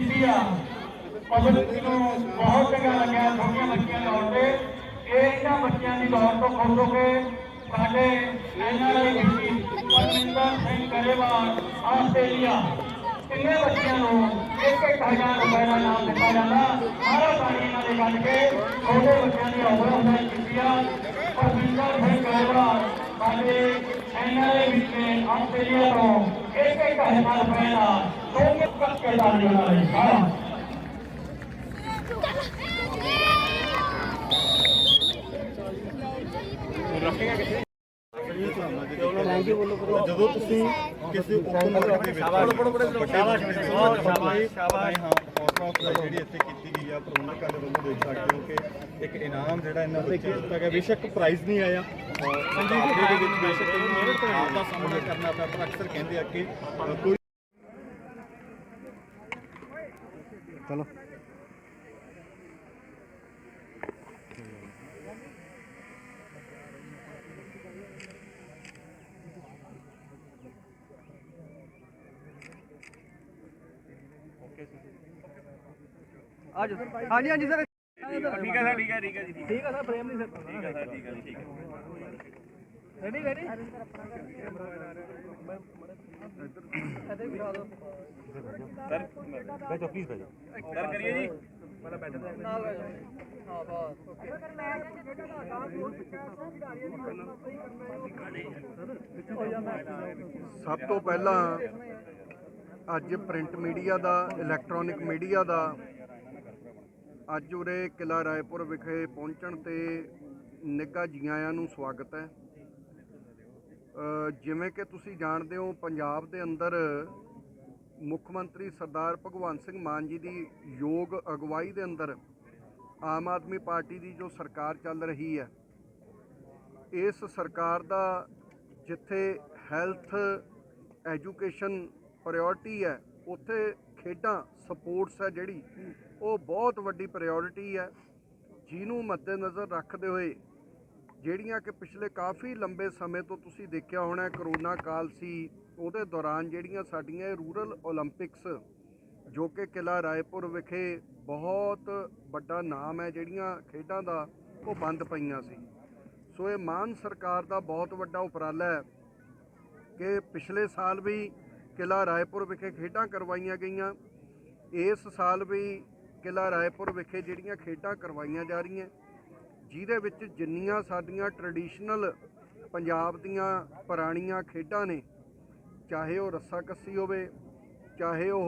India. Public ਨੂੰ ਬਹੁਤ ਚੰਗਾ ਲੱਗਿਆ ਥੋੜੀਆਂ ਬੱਚੀਆਂ ਦੌੜ ਤੇ, ਇਹ ਇਹਨਾਂ ਬੱਚਿਆਂ ਦੀ ਦੌੜ ਤੋਂ ਖੁਸ਼ ਹੋ ਕੇ ਸਾਡੇ NRI duty Parminder Singh Grewal, Australia, ਤਿੰਨੇ ਬੱਚਿਆਂ ਨੂੰ ਇੱਕ ਇੱਕ ਹਜ਼ਾਰ ਰੁਪਏ ਦਾ ਨਾਮ ਦਿੱਤਾ ਜਾਂਦਾ। ਸਾਰਾ ਪਾਣੀ ਇਹਨਾਂ ਦੇ ਕੱਢ ਕੇ ਛੋਟੇ ਬੱਚਿਆਂ ਦੀ ਹੌਸਲਾ ਅਫਜ਼ਾਈ ਕੀਤੀ ਆ। ਪਰਮਿੰਦਰ ਸਿੰਘ ਗਰੇਵਾਲ ਸਾਡੇ ਐਨਆਰਆਈ ਵਿੱਚ ਆਸਟ੍ਰੇਲੀਆ ਤੋਂ ਇੱਕ ਇੱਕ ਹਜ਼ਾਰ ਰੁਪਏ ਦਾ। ਦੋ ਕੱਟ ਕੇ ਦਾਨ ਦੇਣਾ ਹੈ ਸਾਰਾ ਜਦੋਂ ਤੁਸੀਂ ਕਿਸੇ ਓਪਨ ਮਾਰਕੀਟ ਦੇ ਵਿੱਚ ਸ਼ਾਬਾਸ਼। ਸ਼ਾਬਾਸ਼। ਸ਼ਾਬਾਸ਼। ਸ਼ਾਬਾਸ਼। ਹਾਂ ਜਿਹੜੀ ਇੱਥੇ ਕੀਤੀ ਗਈ ਆ ਪ੍ਰਬੰਧਕਾਂ ਦੇ ਵੱਲੋਂ ਦੇਖ ਸਕਦੇ ਹੋ ਕਿ ਇੱਕ ਇਨਾਮ ਜਿਹੜਾ ਇਹਨਾਂ ਨੂੰ ਦਿੱਤਾ ਗਿਆ ਬੇਸ਼ੱਕ ਪ੍ਰਾਈਜ਼ ਨਹੀਂ ਆਇਆ। ਸੰਜੀਵ ਦੇ ਵਿੱਚ ਬੇਸ਼ੱਕ ਇਹ ਮਿਹਨਤ ਆਪ ਦਾ ਸਾਹਮਣਾ ਕਰਨਾ ਪਿਆ ਪਰ ਅਕਸਰ ਕਹਿੰਦੇ ਆ ਕਿ ਕੋਈ ਚਲੋ। ਆਜੋ ਹਾਂਜੀ ਹਾਂਜੀ ਸਰ। ਠੀਕ ਹੈ ਸਰ ਠੀਕ ਹੈ ਠੀਕ ਹੈ ਜੀ ਠੀਕ ਠੀਕ ਹੈ ਸਰ ਫਰੇਮ ਨਹੀਂ ਸਰ ਹੈ ਸਰ ਠੀਕ ਹੈ ਜੀ ਠੀਕ ਹੈ ਰੈਡੀ ਰੈਡੀ ਇੱਧਰ ਬਿਠਾ ਦਿਓ ਸਰ ਬੈਠੋ ਪਲੀਜ਼ ਬੈਠੋ। ਸਰ ਕਰੀਏ ਜੀ। ਨਾਲ ਬਹਿ ਜਾਓ ਹਾਂ ਬਸ ਓਕੇ। ਸਭ ਤੋਂ ਪਹਿਲਾਂ ਅੱਜ ਪ੍ਰਿੰਟ ਮੀਡੀਆ ਦਾ ਇਲੈਕਟ੍ਰੋਨਿਕ ਮੀਡੀਆ ਦਾ ਅੱਜ ਉਰੇ ਕਿਲਾ ਰਾਏਪੁਰ ਵਿਖੇ ਪਹੁੰਚਣ ਤੇ ਨਿੱਘਾ ਜੀ ਆਇਆਂ ਨੂੰ ਸਵਾਗਤ ਹੈ। ਜਿਵੇਂ ਕਿ ਤੁਸੀਂ ਜਾਣਦੇ ਹੋ, ਪੰਜਾਬ ਦੇ ਅੰਦਰ ਮੁੱਖ ਮੰਤਰੀ ਸਰਦਾਰ ਭਗਵੰਤ ਸਿੰਘ ਮਾਨ ਜੀ ਦੀ ਯੋਗ ਅਗਵਾਈ ਦੇ ਅੰਦਰ ਆਮ ਆਦਮੀ ਪਾਰਟੀ ਦੀ ਜੋ ਸਰਕਾਰ ਚੱਲ ਰਹੀ ਹੈ, ਇਸ ਸਰਕਾਰ ਦਾ ਜਿੱਥੇ ਹੈਲਥ, ਐਜੂਕੇਸ਼ਨ ਪ੍ਰਾਇੋਰਟੀ ਹੈ, ਉੱਥੇ ਖੇਡਾਂ, ਸਪੋਰਟਸ ਹੈ ਜਿਹੜੀ ਉਹ ਬਹੁਤ ਵੱਡੀ ਪ੍ਰਾਇੋਰਟੀ ਹੈ ਜਿਹਨੂੰ ਮੱਦੇਨਜ਼ਰ ਰੱਖਦੇ ਹੋਏ ਜਿਹੜੀਆਂ ਕਿ ਪਿਛਲੇ ਕਾਫੀ ਲੰਬੇ ਸਮੇਂ ਤੋਂ ਤੁਸੀਂ ਦੇਖਿਆ ਹੋਣਾ ਕਰੋਨਾ ਕਾਲ ਸੀ, ਉਹਦੇ ਦੌਰਾਨ ਜਿਹੜੀਆਂ ਸਾਡੀਆਂ ਰੂਰਲ 올림픽ਸ ਜੋ ਕਿ ਕਿਲਾ ਰਾਏਪੁਰ ਵਿਖੇ ਬਹੁਤ ਵੱਡਾ ਨਾਮ ਹੈ, ਜਿਹੜੀਆਂ ਖੇਡਾਂ ਦਾ ਉਹ ਬੰਦ ਪਈਆਂ ਸੀ। ਸੋ ਇਹ ਮਾਨ ਸਰਕਾਰ ਦਾ ਬਹੁਤ ਵੱਡਾ ਉਪਰਾਲਾ ਹੈ ਕਿ ਪਿਛਲੇ ਸਾਲ ਵੀ ਕਿਲਾ ਰਾਏਪੁਰ ਵਿਖੇ ਖੇਡਾਂ ਕਰਵਾਈਆਂ ਗਈਆਂ। ਇਸ ਸਾਲ ਵੀ ਕਿਲਾ ਰਾਏਪੁਰ ਵਿਖੇ ਜਿਹੜੀਆਂ ਖੇਡਾਂ ਕਰਵਾਈਆਂ ਜਾ ਰਹੀਆਂ, ਜਿਹਦੇ ਵਿੱਚ ਜਿੰਨੀਆਂ ਸਾਡੀਆਂ ਟ੍ਰੈਡੀਸ਼ਨਲ ਪੰਜਾਬ ਦੀਆਂ ਪੁਰਾਣੀਆਂ ਖੇਡਾਂ ਨੇ, ਚਾਹੇ ਉਹ ਰੱਸਾ ਕੱਸੀ ਹੋਵੇ, ਚਾਹੇ ਉਹ